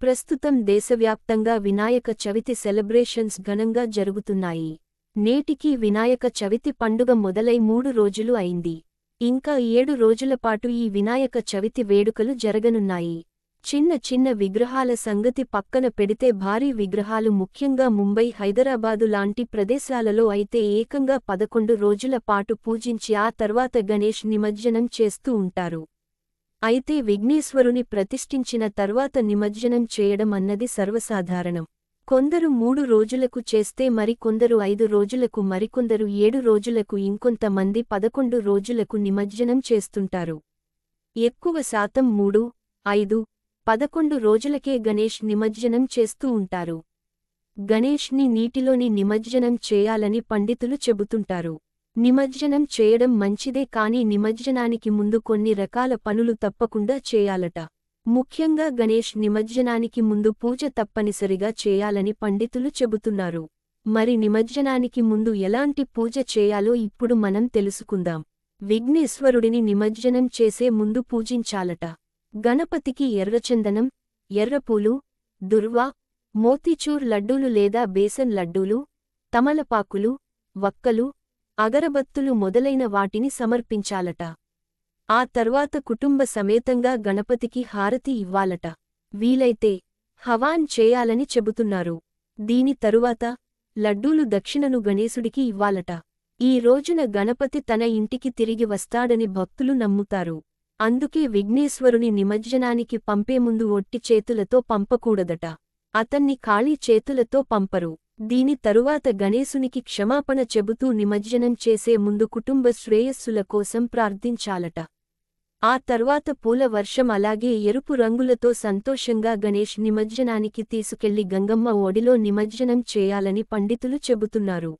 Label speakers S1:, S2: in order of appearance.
S1: ప్రస్తుతం దేశవ్యాప్తంగా వినాయక చవితి సెలబ్రేషన్స్ ఘనంగా జరుగుతున్నాయి. నేటికి వినాయక చవితి పండుగ మొదలై మూడు రోజులు అయింది. ఇంకా ఏడు రోజుల పాటు ఈ వినాయక చవితి వేడుకలు జరగనున్నాయి. చిన్న చిన్న విగ్రహాల సంగతి పక్కన పెడితే భారీ విగ్రహాలు ముఖ్యంగా ముంబై హైదరాబాదు లాంటి ప్రదేశాలలో అయితే ఏకంగా పదకొండు రోజుల పాటు పూజించి ఆ తర్వాత గణేష్ నిమజ్జనం చేస్తూ ఉంటారు. అయితే విఘ్నేశ్వరుని ప్రతిష్ఠించిన తర్వాత నిమజ్జనం చేయడం అన్నది సర్వసాధారణం. కొందరు మూడు రోజులకు చేస్తే మరికొందరు ఐదు రోజులకు మరికొందరు ఏడు రోజులకు ఇంకొంతమంది పదకొండు రోజులకు నిమజ్జనం చేస్తుంటారు. ఎక్కువ శాతం మూడు ఐదు పదకొండు రోజులకే గణేష్ నిమజ్జనం చేస్తూ ఉంటారు. గణేష్ని నీటిలోని నిమజ్జనం చేయాలని పండితులు చెబుతుంటారు. నిమజ్జనం చేయడం మంచిదే కాని నిమజ్జనానికి ముందు కొన్ని రకాల పనులు తప్పకుండా చేయాలట. ముఖ్యంగా గణేష్ నిమజ్జనానికి ముందు పూజ తప్పనిసరిగా చేయాలని పండితులు చెబుతున్నారు. మరి నిమజ్జనానికి ముందు ఎలాంటి పూజ చేయాలో ఇప్పుడు మనం తెలుసుకుందాం. విఘ్నేశ్వరుడిని నిమజ్జనం చేసే ముందు పూజించాలట. గణపతికి ఎర్రచందనం ఎర్రపూలు దుర్వా మోతీచూర్ లడ్డూలు లేదా బేసన్ లడ్డూలు తమలపాకులు వక్కలు అగరబత్తులు మొదలైన వాటిని సమర్పించాలట. ఆ తర్వాత కుటుంబ సమేతంగా గణపతికి హారతి ఇవ్వాలట. వీలైతే హవాన్ చేయాలని చెబుతున్నారు. దీని తరువాత లడ్డూలు దక్షిణను గణేశుడికి ఇవ్వాలట. ఈ రోజున గణపతి తన ఇంటికి తిరిగి వస్తాడని భక్తులు నమ్ముతారు. అందుకే విఘ్నేశ్వరుని నిమజ్జనానికి పంపే ముందు ఒట్టి చేతులతో పంపకూడదట. అతన్ని ఖాళీ చేతులతో పంపరు. దీని తరువాత గణేశునికి క్షమాపణ చెబుతూ నిమజ్జనం చేసే ముందు కుటుంబ శ్రేయస్సుల కోసం ప్రార్థించాలట. ఆ తర్వాత పూల వర్షం అలాగే ఎరుపు రంగులతో సంతోషంగా గణేష్ నిమజ్జనానికి తీసుకెళ్ళి గంగమ్మ ఒడిలో నిమజ్జనం చేయాలని పండితులు చెబుతున్నారు.